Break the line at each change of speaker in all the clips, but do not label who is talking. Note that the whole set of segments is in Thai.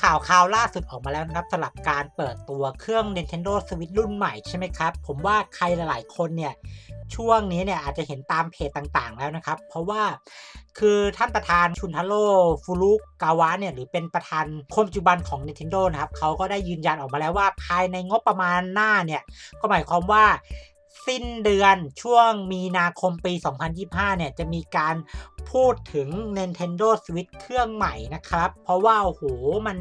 ข่าวข่าวล่าสุดออกมาแล้วนะครับสำหรับการเปิดตัวเครื่อง Nintendo Switch รุ่นใหม่ใช่ไหมครับ ผมว่าใครหลายๆ คนเนี่ยช่วงนี้เนี่ยอาจจะเห็นตามเพจต่างๆแล้วนะครับ เพราะว่าคือท่านประธานชุนทาโร่ฟูรุกาวะเนี่ยหรือเป็นประธานคนปัจจุบันของ Nintendo นะครับเขาก็ได้ยืนยันออกมาแล้วว่าภายในงบประมาณหน้าเนี่ยก็หมายความว่า สิ้นเดือนช่วงมีนาคมปี 2025 เนี่ย จะมีการพูดถึง Nintendo Switch เครื่องใหม่นะครับ เพราะว่า โอ้โห มัน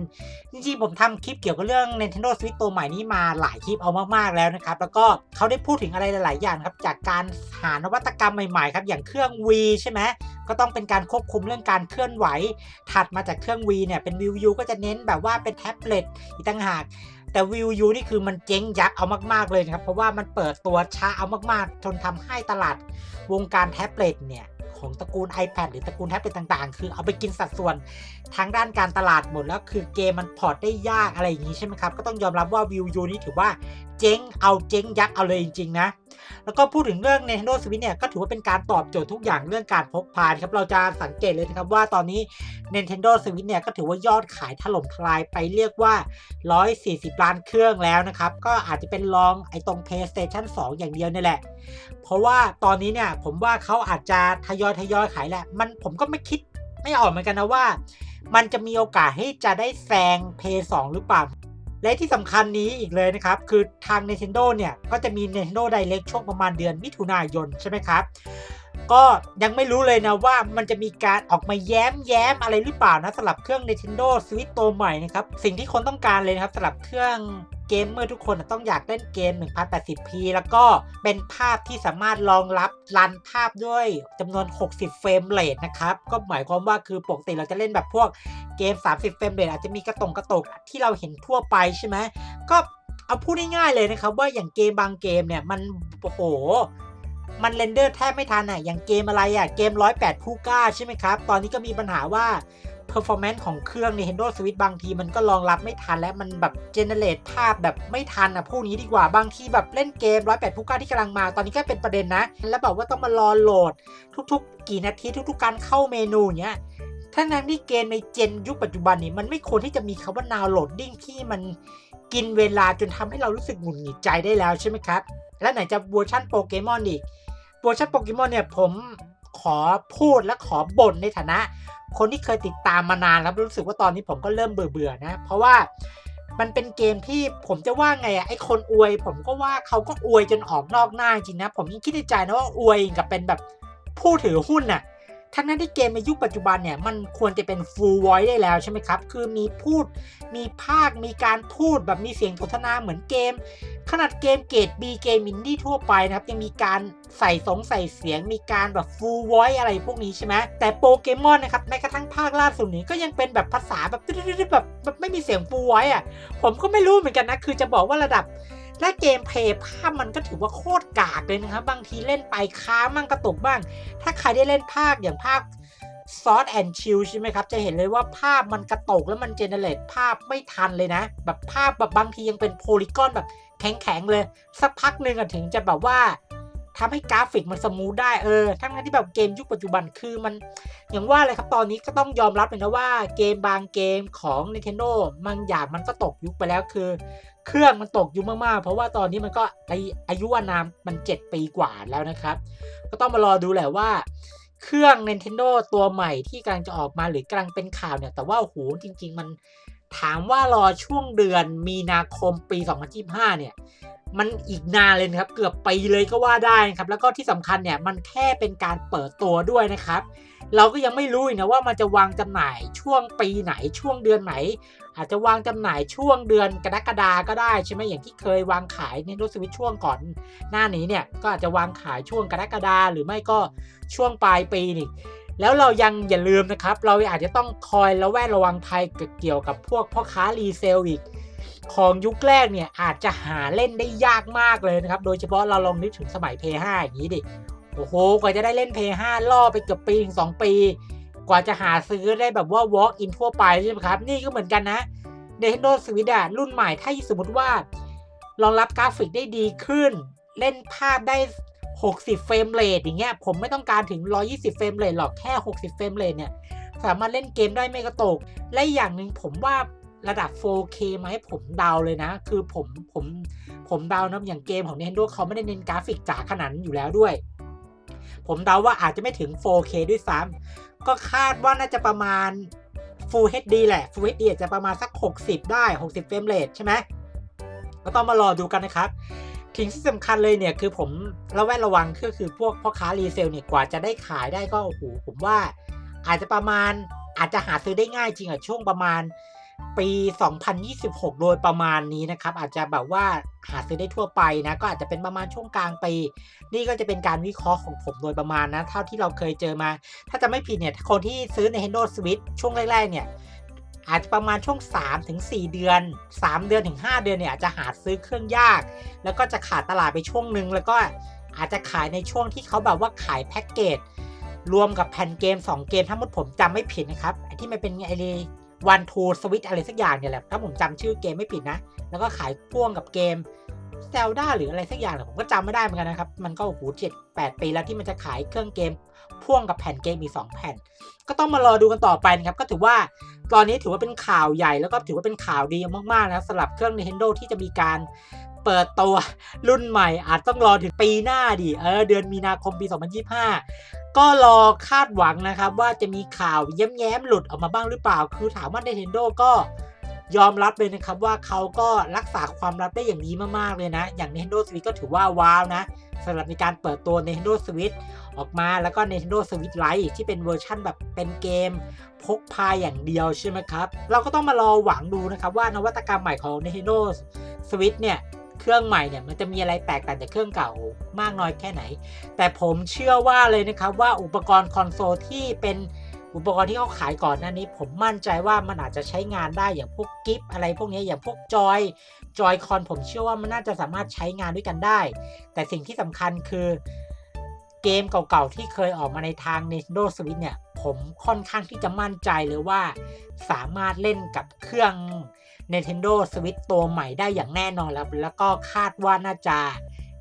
จริงๆ ผมทำคลิปเกี่ยวกับเรื่อง Nintendo Switch ตัวใหม่นี้มาหลายคลิปเอามาก ๆ แล้วนะครับ แล้วก็เขาได้พูดถึงอะไรหลาย ๆ อย่างครับ จากการหานวัตกรรมใหม่ ๆ ครับ อย่างเครื่อง V ใช่ไหมก็ต้องเป็นการควบคุมเรื่องการเคลื่อนไหว ถัดมาจากเครื่อง V เนี่ย เป็น Wii U ก็จะเน้นแบบว่าเป็นแท็บเล็ตอีกต่างหาก แต่วิวยูนี่คือมันเจ๊งยักษ์เอามากๆเลยนะครับ เพราะว่ามันเปิดตัวช้าเอามากๆ จนทำให้ตลาดวงการแท็บเล็ตเนี่ยของตระกูล iPad หรือตระกูลแท็บเล็ตต่างๆ คือเอาไปกินสัดส่วนทางด้านการตลาดหมดแล้วคือเกมมันพอร์ตได้ยากอะไรอย่างนี้ใช่ไหมครับ ก็ต้องยอมรับว่าวิวยูนี่ถือว่าเจ๊งเอาเจ๊งยักษ์เอาเลยจริงๆนะ แล้วก็พูดถึงเรื่อง Nintendo Switch เนี่ยก็ถือว่าเป็นการตอบโจทย์ทุกอย่างเรื่องการพกพาครับเราจะสังเกตเลยนะครับว่าตอนนี้ Nintendo Switch เนี่ยก็ถือว่ายอดขายถล่มทลายไปเรียกว่า 140 ล้านเครื่องแล้วนะครับก็อาจจะเป็นรองไอ้ตรง PlayStation 2 อย่างเดียวนี่แหละ เพราะว่าตอนนี้เนี่ยผมว่าเขาอาจจะทยอยทยอยขายแหละ มันผมก็ไม่คิดไม่ออกเหมือนกันนะว่า มันจะมีโอกาสให้จะได้แซง Play 2 หรือเปล่า และที่สำคัญนี้อีกเลยนะครับ คือทาง Nintendo เนี่ย ก็จะมี Nintendo Direct ช่วงประมาณเดือนมิถุนายนใช่ไหมครับ ก็ยังไม่รู้เลยนะว่ามันจะมีการออกมาแย้มแย้มอะไรหรือเปล่านะสำหรับเครื่อง Nintendo Switch ตัวใหม่นะครับ สิ่งที่คนต้องการเลยนะครับสำหรับเครื่องเกมเมอร์ทุกคนต้องอยากเล่นเกม 1080p แล้วก็เป็นภาพที่สามารถรองรับรันภาพด้วยจำนวน 60 เฟรมเรทนะครับ ก็หมายความว่าคือปกติเราจะเล่นแบบพวกเกม 30 เฟรมเรทอาจจะมีกระตงกระตกที่เราเห็นทั่วไปใช่ไหมก็เอาพูดง่ายๆเลยนะครับว่าอย่างเกมบางเกมเนี่ยมันโอ้โห มันเรนเดอร์แทบไม่ทันอะอย่างเกมอะไรอะเกม 108 ผู้กล้าใช่ไหมครับ ตอนนี้ก็มีปัญหาว่า performance ของเครื่อง Nintendo Switch บางทีมันก็รองรับไม่ทันและมันแบบ generate ภาพแบบไม่ทันอะพูดนี้ดีกว่าบางทีแบบเล่นเกม 108ผู้กล้าที่กำลังมาตอนนี้ก็เป็นประเด็นนะ แล้วแบบว่าต้องมารอโหลด ทุกๆ กี่นาทีทุกๆ การเข้าเมนูเนี้ยทั้งนั้นที่เกมในเจนยุคปัจจุบันนี้มันไม่ควรที่จะมีคำว่า now loading ที่มันกินเวลาจนทำให้เรารู้สึกหงุดหงิดใจได้แล้วใช่ไหมครับ และไหนจะเวอร์ชันโปเกมอนอีก เวอร์ชันโปเกมอนเนี่ยผมขอพูดและขอบ่นในฐานะ คนที่เคยติดตามมานานแล้วรู้สึกว่าตอนนี้ผมก็เริ่มเบื่อๆนะ เพราะว่ามันเป็นเกมที่ผมจะว่าไงอะไอคนอวย ผมก็ว่าเขาก็อวยจนออกนอกหน้าจริงนะ ผมยังคิดในใจนะว่าอวยกับเป็นแบบผู้ถือหุ้นน่ะ ทั้งนั้นที่เกมในยุคปัจจุบันเนี่ยมันควรจะเป็น full voice ได้แล้วใช่ไหมครับ คือมีพูด มีภาค มีการพูดแบบมีเสียงสนทนาเหมือนเกม ขนาดเกมเกรด B เกมอินดี้ทั่วไปนะครับ ยังมีการใส่สงใส่เสียง มีการแบบ full voice อะไรพวกนี้ใช่ไหมแต่โปเกมอนนะครับแม้กระทั่งภาคล่าสุดนี้ก็ยังเป็นแบบภาษาแบบแบบแบบไม่มีเสียง full voice อะผมก็ไม่รู้เหมือนกันนะคือจะบอกว่าระดับ และเกมเพย์ภาพมันก็ถือว่าโคตรกากเลยนะครับ บางทีเล่นไปค้ามั่งกระตุกบ้าง ถ้าใครได้เล่นภาคอย่างภาคซอสแอนชิลใช่ไหมครับ จะเห็นเลยว่าภาพมันกระตกแล้วมันเจเนเรตภาพไม่ทันเลยนะ แบบภาพแบบบางทียังเป็นโพลีกอนแบบแข็งๆเลย สักพักหนึ่งถึงจะแบบว่า ทำให้กราฟิกมันสมูทได้เออ ทั้งที่แบบเกมยุคปัจจุบันคือมัน อย่างว่าเลยครับตอนนี้ก็ต้องยอมรับเลยนะว่าเกมบางเกมของ Nintendo บางอย่างมันก็ตกยุคไปแล้วคือ เครื่องมันตกยุคมากๆ เพราะว่าตอนนี้มันก็อายุวานามมัน 7 ปีกว่าแล้วนะครับ ก็ต้องมารอดูแหละว่าเครื่อง Nintendo ตัวใหม่ที่กำลังจะออกมาหรือกำลังเป็นข่าวเนี่ย แต่ว่าโหจริง ๆ มัน ถามว่ารอช่วงเดือนมีนาคมปี 2025 เนี่ย มันอีกนานเลยครับ เกือบปีเลยก็ว่าได้นะครับ แล้วก็ที่สำคัญเนี่ย มันแค่เป็นการเปิดตัวด้วยนะครับ เราก็ยังไม่รู้นะว่ามันจะวางจำหน่ายช่วงปีไหนช่วงเดือนไหน อาจจะวางจำหน่ายช่วงเดือนกรกฎาก็ได้ใช่ไหมอย่างที่เคยวางขายในรถสวิตช่วงก่อนหน้านี้เนี่ย ก็อาจจะวางขายช่วงกรกฎาหรือไม่ก็ช่วงปลายปีนี่ แล้วเรายังอย่าลืมนะครับ เราอาจจะต้องคอยระแวดระวังภัยเกี่ยวกับพวกพ่อค้ารีเซลอีก ของยุคแรกเนี่ยอาจจะหาเล่นได้ยากมากเลยนะครับ โดยเฉพาะเราลองนึกถึงสมัย p 5อย่างนี้ดิ โอ้โห กว่าจะได้เล่น p 5ล่อไปเกือบปีถึงสองปี กว่าจะหาซื้อได้แบบว่า walk in ทั่วไปใช่ไหมครับ นี่ก็เหมือนกันนะ Nintendo Switch รุ่นใหม่ถ้าสมมติว่ารองรับกราฟิกได้ดีขึ้น เล่นภาพได้ 60 เฟรมเรทอย่างเงี้ยผมไม่ต้องการถึง 120 เฟรมเรทหรอกแค่ 60 เฟรมเรทเนี่ยสามารถเล่นเกมได้ไม่กระตก และอย่างหนึ่งผมว่าระดับ 4K ไหมผมเดาเลยนะ คือผมผมผมเดานะอย่างเกมของ Nintendo เขาไม่ได้เน้นกราฟิกจ๋าขนาดนั้นอยู่แล้วด้วย ผมเดาว่าอาจจะไม่ถึง 4K ด้วยซ้ำก็คาดว่าน่าจะประมาณ Full HD แหละ Full HD อาจจะประมาณสัก 60 ได้ 60 เฟรมเรทใช่ไหมก็ต้องมารอดูกันนะครับ ทิ้งที่สำคัญเลยเนี่ยคือผมระแวดระวังก็คือพวกพ่อค้ารีเซลเนี่ยกว่าจะได้ขายได้ก็โอ้โหผมว่า อาจจะประมาณอาจจะหาซื้อได้ง่ายจริงอะช่วงประมาณปี 2026 โดยประมาณนี้นะครับ อาจจะแบบว่าหาซื้อได้ทั่วไปนะ ก็อาจจะเป็นประมาณช่วงกลางปี นี่ก็จะเป็นการวิเคราะห์ของผมโดยประมาณนะ เท่าที่เราเคยเจอมา ถ้าจะไม่ผิดเนี่ย คนที่ซื้อ Nintendo Switch ช่วงแรกๆเนี่ย อาจจะประมาณช่วง3ถึง4เดือน 3 เดือนถึง 5 เดือนเนี่ยอาจจะหาซื้อเครื่องยาก แล้วก็จะขาดตลาดไปช่วงหนึ่งแล้วก็อาจจะขายในช่วงที่เขาแบบว่าขายแพ็กเกจรวมกับแผ่นเกม 2 เกมถ้ามุดผมจำไม่ผิดนะครับไอที่มันเป็นไอ วันทูสวิตอะไรสักอย่างเนี่ยแหละ ถ้าผมจำชื่อเกมไม่ผิดนะ แล้วก็ขายพ่วงกับเกมเซลดาหรืออะไรสักอย่างเนี่ยผมก็จำไม่ได้เหมือนกันนะครับ มันก็โอ้โหเจ็ดแปดปีแล้วที่มันจะขายเครื่องเกมพ่วงกับแผ่นเกมอีก2แผ่น ก็ต้องมารอดูกันต่อไปนะครับ ก็ถือว่าตอนนี้ถือว่าเป็นข่าวใหญ่แล้วก็ถือว่าเป็นข่าวดีมากๆนะสำหรับเครื่อง Nintendo ที่จะมีการ เปิดตัวรุ่นใหม่ อาจต้องรอถึงปีหน้าดิเออเดือนมีนาคมปี 2025 ก็รอคาดหวังนะครับว่าจะมีข่าวแย้มๆหลุดออกมาบ้างหรือเปล่า คือถามว่า Nintendo ก็ยอมรับเลยนะครับว่าเขาก็รักษาความลับได้อย่างดีมากๆเลยนะ อย่าง Nintendo Switch ก็ถือว่าว้าวนะสำหรับในการเปิดตัว Nintendo Switch ออกมาแล้วก็ Nintendo Switch Lite ที่เป็นเวอร์ชั่นแบบเป็นเกม พกพาอย่างเดียวใช่ไหมครับ เราก็ต้องมารอหวังดูนะครับว่านวัตกรรมใหม่ของ Nintendo Switch เนี่ย เครื่องใหม่เนี่ยมันจะมีอะไรแตกต่างจากเครื่องเก่ามากน้อยแค่ไหน แต่ผมเชื่อว่าเลยนะครับว่าอุปกรณ์คอนโซลที่เป็นอุปกรณ์ที่เขาขายก่อนหน้านี้ ผมมั่นใจว่ามันอาจจะใช้งานได้อย่างพวกกิฟอะไรพวกนี้อย่างพวกจอยจอยคอนผมเชื่อว่ามันน่าจะสามารถใช้งานด้วยกันได้ แต่สิ่งที่สำคัญคือเกมเก่าๆที่เคยออกมาในทาง Nintendo Switch เนี่ย ผมค่อนข้างที่จะมั่นใจเลยว่า สามารถเล่นกับเครื่อง Nintendo Switch ตัวใหม่ได้อย่างแน่นอนแล้ว แล้วก็คาดว่าน่าจะ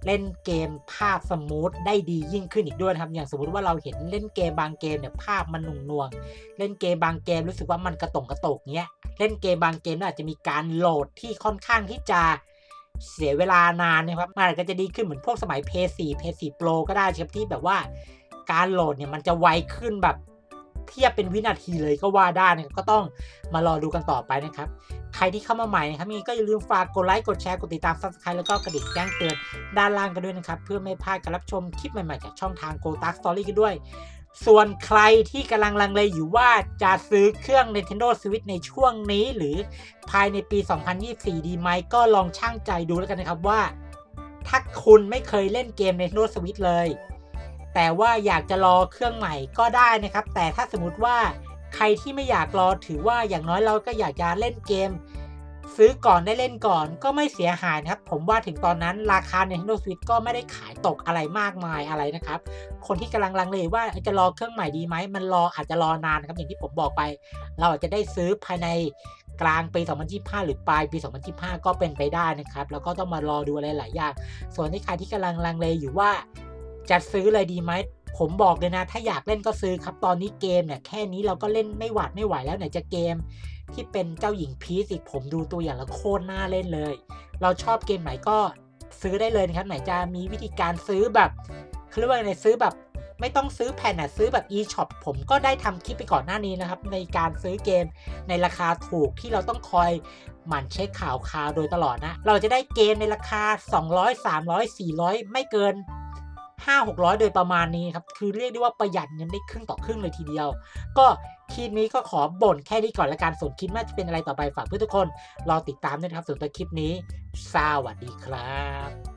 เล่นเกมภาพสมูทได้ดียิ่งขึ้นอีกด้วยครับอย่างสมมติว่าเราเห็นเล่นเกมบางเกมเนี่ยภาพมันหนุ่งนวง เล่นเกมบางเกมรู้สึกว่ามันกระตงกระตกเนี้ยเล่นเกมบางเกมอาจจะมีการโหลดที่ค่อนข้างที่จะเสียเวลานานนะครับมันอาจจะดีขึ้นเหมือนพวกสมัย PS4 PS4 Pro ก็ได้ครับที่แบบว่าการโหลดเนี่ยมันจะไวขึ้นแบบเทียบเป็นวินาทีเลยก็ว่าได้นะครับก็ต้องมารอดูกันต่อไปนะครับ รที่เข้ามาใหม่นะครับนี่ก็อย่าลืมฝากกดไลค์กดแชร์กดติดตาม subscribe แล้วก็กระดิ่งแจ้งเตือนด้านล่างกันด้วยนะครับเพื่อไม่พลาดการรับชมคลิปใหม่ๆจากช่องทาง Go t a k Story กันด้วย ส่วนใครที่กำลังลังเลอยู่ว่าจะซื้อเครื่อง Nintendo Switch ในช่วงนี้ หรือภายในปี 2024 ดีไหมก็ลองช่างใจดูแล้วกันนะครับว่า ถ้าคุณไม่เคยเล่นเกม Nintendo Switch เลย แต่ว่าอยากจะรอเครื่องใหม่ก็ได้นะครับ แต่ถ้าสมมติว่า ใครที่ไม่อยากรอถือว่าอย่างน้อยเราก็อยากจะเล่นเกม ซื้อก่อนได้เล่นก่อนก็ไม่เสียหายนะครับ ผมว่าถึงตอนนั้นราคา Nintendo Switch ก็ไม่ได้ขายตกอะไรมากมายอะไรนะครับ คนที่กำลังลังเลว่าจะรอเครื่องใหม่ดีไหม มันรออาจจะรอนานนะครับอย่างที่ผมบอกไป เราอาจจะได้ซื้อภายในกลางปี 2025 หรือปลายปี 2025 ก็เป็นไปได้นะครับ แล้วก็ต้องมารอดูอะไรหลายอย่าง ส่วนที่ใครที่กำลังลังเลอยู่ว่าจะซื้ออะไรดีไหม ผมบอกเลยนะ ถ้าอยากเล่นก็ซื้อครับตอนนี้เกมเนี่ยแค่นี้เราก็เล่นไม่หวาดไม่ไหวแล้วไหนจะเกม ที่เป็นเจ้าหญิงพีซอีกผมดูตัวอย่างแล้วโคตรน่าเล่นเลย เราชอบเกมไหนก็ซื้อได้เลยนะครับไหนจะมีวิธีการซื้อแบบเขาเรียกว่าไงซื้อแบบไม่ต้องซื้อแผ่นอะซื้อแบบ e-shop ผมก็ได้ทำคลิปไปก่อนหน้านี้นะครับ ในการซื้อเกมในราคาถูกที่เราต้องคอยหมั่นเช็คข่าวคราวโดยตลอดนะ เราจะได้เกมในราคา 200 300 400 ไม่เกิน 5 600 โดยประมาณนี้ครับ คือเรียกได้ว่าประหยัดเงินได้ครึ่งต่อครึ่งเลยทีเดียว ก็คลิปนี้ก็ขอบ่นแค่นี้ก่อนละกันส่วนคลิปน่าจะเป็นอะไรต่อไปฝากเพื่อนทุกคนรอติดตามด้วยครับส่วนตัวคลิปนี้ สวัสดีครับ